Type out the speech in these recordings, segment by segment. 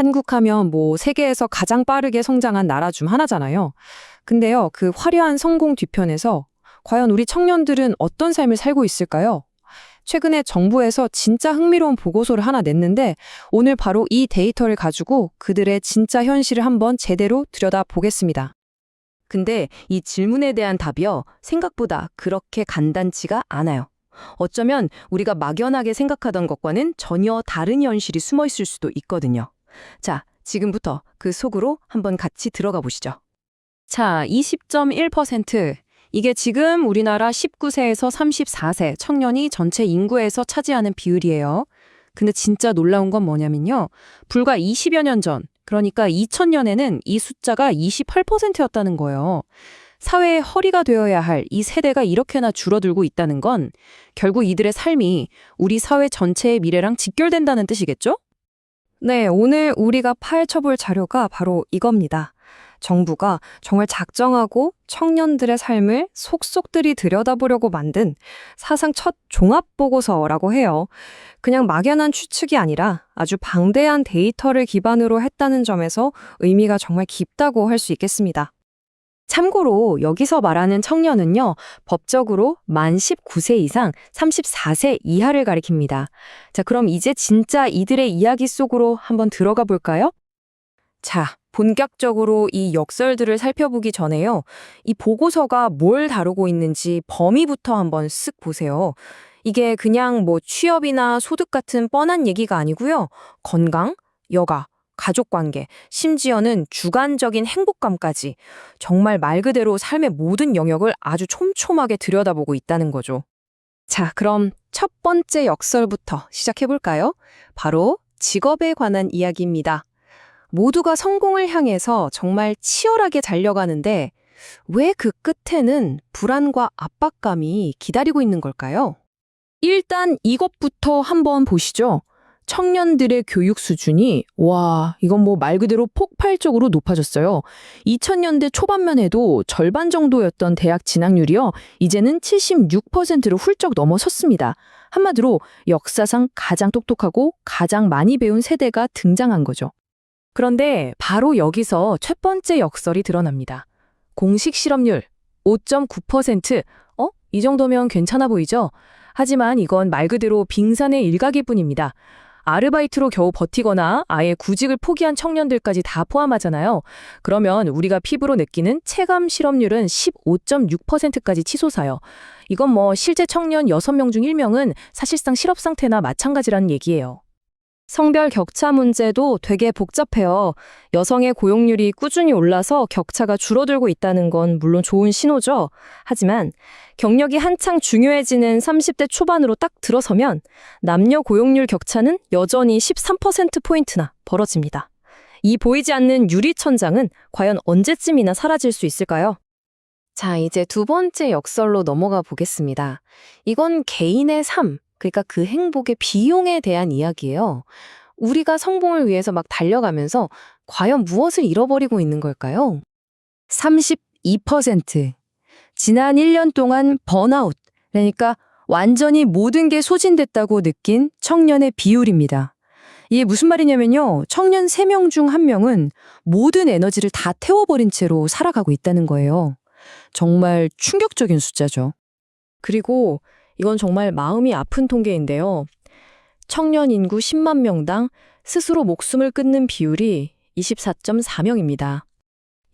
한국 하면 뭐 세계에서 가장 빠르게 성장한 나라 중 하나잖아요. 근데요, 그 화려한 성공 뒤편에서 과연 우리 청년들은 어떤 삶을 살고 있을까요? 최근에 정부에서 진짜 흥미로운 보고서를 하나 냈는데 오늘 바로 이 데이터를 가지고 그들의 진짜 현실을 한번 제대로 들여다 보겠습니다. 근데 이 질문에 대한 답이요, 생각보다 그렇게 간단치가 않아요. 어쩌면 우리가 막연하게 생각하던 것과는 전혀 다른 현실이 숨어 있을 수도 있거든요. 자, 지금부터 그 속으로 한번 같이 들어가 보시죠. 자, 20.1%. 이게 지금 우리나라 19세에서 34세 청년이 전체 인구에서 차지하는 비율이에요. 근데 진짜 놀라운 건 뭐냐면요. 불과 20여 년 전, 그러니까 2000년에는 이 숫자가 28%였다는 거예요. 사회의 허리가 되어야 할 이 세대가 이렇게나 줄어들고 있다는 건 결국 이들의 삶이 우리 사회 전체의 미래랑 직결된다는 뜻이겠죠? 네, 오늘 우리가 파헤쳐볼 자료가 바로 이겁니다. 정부가 정말 작정하고 청년들의 삶을 속속들이 들여다보려고 만든 사상 첫 종합보고서라고 해요. 그냥 막연한 추측이 아니라 아주 방대한 데이터를 기반으로 했다는 점에서 의미가 정말 깊다고 할 수 있겠습니다. 참고로 여기서 말하는 청년은요, 법적으로 만 19세 이상 34세 이하를 가리킵니다. 자, 그럼 이제 진짜 이들의 이야기 속으로 한번 들어가 볼까요? 자, 본격적으로 이 역설들을 살펴보기 전에요. 이 보고서가 뭘 다루고 있는지 범위부터 한번 쓱 보세요. 이게 그냥 뭐 취업이나 소득 같은 뻔한 얘기가 아니고요. 건강, 여가, 가족 관계, 심지어는 주관적인 행복감까지 정말 말 그대로 삶의 모든 영역을 아주 촘촘하게 들여다보고 있다는 거죠. 자, 그럼 첫 번째 역설부터 시작해볼까요? 바로 직업에 관한 이야기입니다. 모두가 성공을 향해서 정말 치열하게 달려가는데 왜 그 끝에는 불안과 압박감이 기다리고 있는 걸까요? 일단 이것부터 한번 보시죠. 청년들의 교육 수준이 와, 이건 뭐 말 그대로 폭발적으로 높아졌어요. 2000년대 초반만 해도 절반 정도였던 대학 진학률이요. 이제는 76%로 훌쩍 넘어섰습니다. 한마디로 역사상 가장 똑똑하고 가장 많이 배운 세대가 등장한 거죠. 그런데 바로 여기서 첫 번째 역설이 드러납니다. 공식 실업률 5.9%. 어? 이 정도면 괜찮아 보이죠? 하지만 이건 말 그대로 빙산의 일각일 뿐입니다. 아르바이트로 겨우 버티거나 아예 구직을 포기한 청년들까지 다 포함하잖아요. 그러면 우리가 피부로 느끼는 체감 실업률은 15.6%까지 치솟아요. 이건 뭐 실제 청년 6명 중 1명은 사실상 실업 상태나 마찬가지라는 얘기예요. 성별 격차 문제도 되게 복잡해요. 여성의 고용률이 꾸준히 올라서 격차가 줄어들고 있다는 건 물론 좋은 신호죠. 하지만 경력이 한창 중요해지는 30대 초반으로 딱 들어서면 남녀 고용률 격차는 여전히 13%포인트나 벌어집니다. 이 보이지 않는 유리천장은 과연 언제쯤이나 사라질 수 있을까요? 자, 이제 두 번째 역설로 넘어가 보겠습니다. 이건 개인의 삶, 그러니까 그 행복의 비용에 대한 이야기예요. 우리가 성공을 위해서 막 달려가면서 과연 무엇을 잃어버리고 있는 걸까요? 32%. 지난 1년 동안 번아웃, 그러니까 완전히 모든 게 소진됐다고 느낀 청년의 비율입니다. 이게 무슨 말이냐면요. 청년 3명 중 1명은 모든 에너지를 다 태워버린 채로 살아가고 있다는 거예요. 정말 충격적인 숫자죠. 그리고 이건 정말 마음이 아픈 통계인데요. 청년 인구 10만 명당 스스로 목숨을 끊는 비율이 24.4명입니다.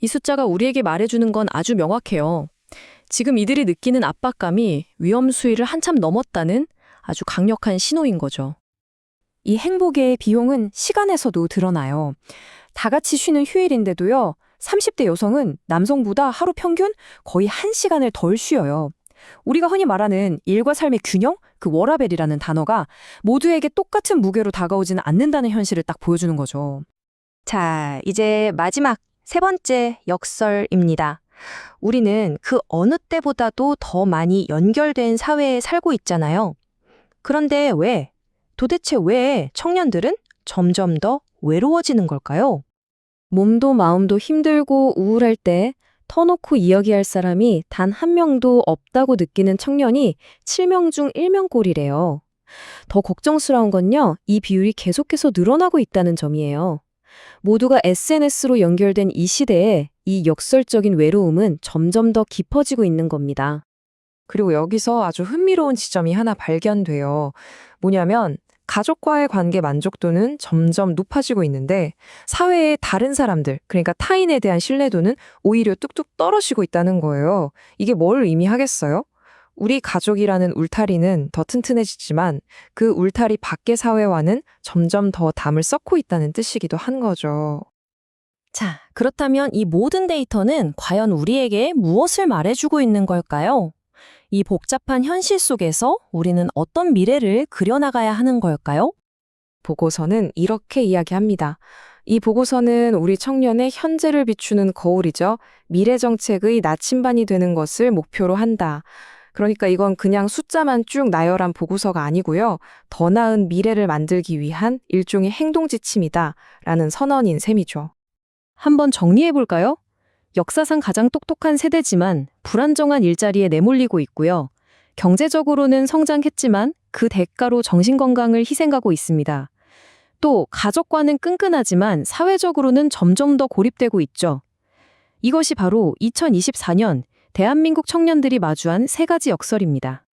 이 숫자가 우리에게 말해주는 건 아주 명확해요. 지금 이들이 느끼는 압박감이 위험 수위를 한참 넘었다는 아주 강력한 신호인 거죠. 이 행복의 비용은 시간에서도 드러나요. 다 같이 쉬는 휴일인데도요, 30대 여성은 남성보다 하루 평균 거의 1시간을 덜 쉬어요. 우리가 흔히 말하는 일과 삶의 균형, 그 워라벨이라는 단어가 모두에게 똑같은 무게로 다가오지는 않는다는 현실을 딱 보여주는 거죠. 자, 이제 마지막 세 번째 역설입니다. 우리는 그 어느 때보다도 더 많이 연결된 사회에 살고 있잖아요. 그런데 왜, 도대체 왜 청년들은 점점 더 외로워지는 걸까요? 몸도 마음도 힘들고 우울할 때 터놓고 이야기할 사람이 단 한 명도 없다고 느끼는 청년이 7명 중 1명 꼴이래요. 더 걱정스러운 건요, 이 비율이 계속해서 늘어나고 있다는 점이에요. 모두가 SNS로 연결된 이 시대에 이 역설적인 외로움은 점점 더 깊어지고 있는 겁니다. 그리고 여기서 아주 흥미로운 지점이 하나 발견돼요. 뭐냐면 가족과의 관계 만족도는 점점 높아지고 있는데 사회의 다른 사람들, 그러니까 타인에 대한 신뢰도는 오히려 뚝뚝 떨어지고 있다는 거예요. 이게 뭘 의미하겠어요? 우리 가족이라는 울타리는 더 튼튼해지지만 그 울타리 밖의 사회와는 점점 더 담을 쌓고 있다는 뜻이기도 한 거죠. 자, 그렇다면 이 모든 데이터는 과연 우리에게 무엇을 말해주고 있는 걸까요? 이 복잡한 현실 속에서 우리는 어떤 미래를 그려나가야 하는 걸까요? 보고서는 이렇게 이야기합니다. 이 보고서는 우리 청년의 현재를 비추는 거울이죠. 미래 정책의 나침반이 되는 것을 목표로 한다. 그러니까 이건 그냥 숫자만 쭉 나열한 보고서가 아니고요. 더 나은 미래를 만들기 위한 일종의 행동 지침이다. 라는 선언인 셈이죠. 한번 정리해 볼까요? 역사상 가장 똑똑한 세대지만 불안정한 일자리에 내몰리고 있고요. 경제적으로는 성장했지만 그 대가로 정신건강을 희생하고 있습니다. 또 가족과는 끈끈하지만 사회적으로는 점점 더 고립되고 있죠. 이것이 바로 2024년 대한민국 청년들이 마주한 세 가지 역설입니다.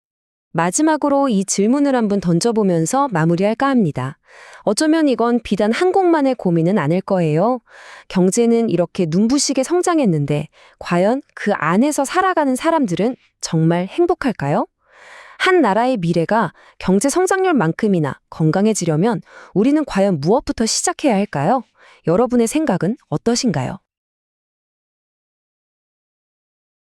마지막으로 이 질문을 한번 던져보면서 마무리할까 합니다. 어쩌면 이건 비단 한 곳만의 고민은 아닐 거예요. 경제는 이렇게 눈부시게 성장했는데 과연 그 안에서 살아가는 사람들은 정말 행복할까요? 한 나라의 미래가 경제 성장률만큼이나 건강해지려면 우리는 과연 무엇부터 시작해야 할까요? 여러분의 생각은 어떠신가요?